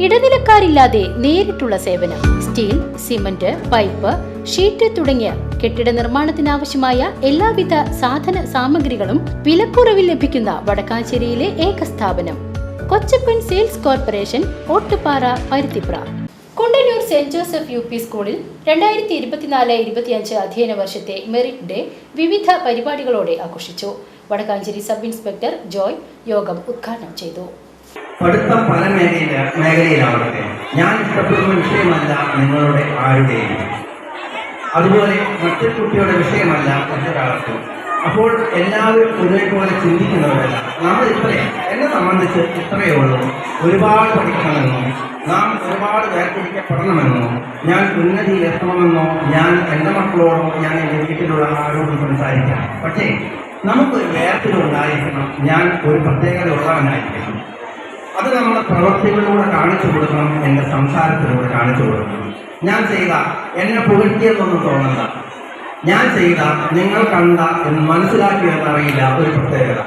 ഇടനിലക്കാരില്ലാതെ നേരിട്ടുള്ള സേവനം steel cement pipe sheet തുടങ്ങിയ കെട്ടിട നിർമ്മാണത്തിനാവശ്യമായ എല്ലാവിധ സാധന സാമഗ്രികളും വിലക്കുറവിൽ ലഭിക്കുന്ന വടക്കാഞ്ചേരിയിലെ ഏക സ്ഥാപനം Kochappan sales corporation Ottupara Paruthipra. Kundannur saint Joseph U P സ്കൂളിൽ രണ്ടായിരത്തി ഇരുപത്തിനാല് ഇരുപത്തിയഞ്ച് അധ്യയന വർഷത്തെ മെറിറ്റ് ഡേ വിവിധ പരിപാടികളോടെ ആഘോഷിച്ചു. വടക്കാഞ്ചേരി സബ് ഇൻസ്പെക്ടർ ജോയ് യോഗം ഉദ്ഘാടനം ചെയ്തു. പഠിത്തം പല മേഖല മേഖലയിലാവട്ടെ ഞാൻ ഇഷ്ടപ്പെടുന്ന വിഷയമല്ല നിങ്ങളുടെ ആരുടെയും. അതുപോലെ മറ്റൊരു കുട്ടിയുടെ വിഷയമല്ല മറ്റൊരാൾക്കും അപ്പോൾ എല്ലാവരും ഒരേപോലെ ചിന്തിക്കുന്നവരല്ല. നമ്മൾ ഇത്രയും എന്നെ സംബന്ധിച്ച് ഇത്രയേ ഉള്ളൂ. ഒരുപാട് പഠിക്കണമെന്നോ നാം ഒരുപാട് വേർതിരിക്കപ്പെടണമെന്നോ ഞാൻ ഉന്നതിയിൽ എത്തണമെന്നോ ഞാൻ എന്റെ മക്കളോടോ ഞാൻ എന്റെ വീട്ടിലുള്ള ആരോടും സംസാരിക്കാം. പക്ഷേ നമുക്കൊരു വേർതിരിവുണ്ടായിരിക്കണം ഞാൻ ഒരു പ്രത്യേകത ഉള്ളവനായിരിക്കണം അത് നമ്മുടെ പ്രവൃത്തികളിലൂടെ കാണിച്ചു കൊടുക്കണം എന്റെ സംസാരത്തിലൂടെ കാണിച്ചു കൊടുക്കണം. ഞാൻ ചെയ്ത എന്നെ പുകഴ്ത്തിയെന്നൊന്നും തോന്നണ്ട. ഞാൻ ചെയ്ത നിങ്ങൾ കണ്ട മനസ്സിലാക്കിയെന്നറിയില്ല ഒരു പ്രത്യേകത.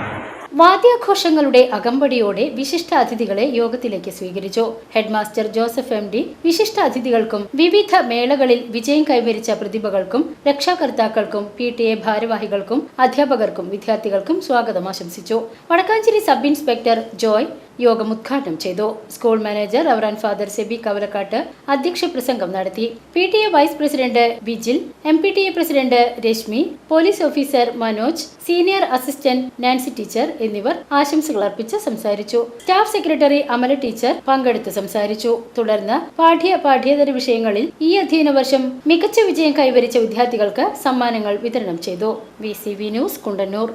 വാദ്യാഘോഷങ്ങളുടെ അകമ്പടിയോടെ വിശിഷ്ട അതിഥികളെ യോഗത്തിലേക്ക് സ്വീകരിച്ചു. ഹെഡ്മാസ്റ്റർ ജോസഫ് എം ഡി വിശിഷ്ട അതിഥികൾക്കും വിവിധ മേളകളിൽ വിജയം കൈവരിച്ച പ്രതിഭകൾക്കും രക്ഷാകർത്താക്കൾക്കും പി ടി എ ഭാരവാഹികൾക്കും അധ്യാപകർക്കും വിദ്യാർത്ഥികൾക്കും സ്വാഗതം ആശംസിച്ചു. വടക്കാഞ്ചേരി സബ് ഇൻസ്പെക്ടർ ജോയ് യോഗം ഉദ്ഘാടനം ചെയ്തു. School manager reverend father Sebi Kavalakkattu അധ്യക്ഷ പ്രസംഗം നടത്തി. P T A vice president Vijil M P T A president Reshmi police officer Manoj senior assistant Nancy teacher എന്നിവർ ആശംസകൾ അർപ്പിച്ച് സംസാരിച്ചു. സ്റ്റാഫ് സെക്രട്ടറി അമല ടീച്ചർ പങ്കെടുത്ത് സംസാരിച്ചു. തുടർന്ന് പാഠ്യ പാഠ്യേതര വിഷയങ്ങളിൽ ഈ അധ്യയന വർഷം മികച്ച വിജയം കൈവരിച്ച വിദ്യാർത്ഥികൾക്ക് സമ്മാനങ്ങൾ വിതരണം ചെയ്തു. V C V news Kundannur.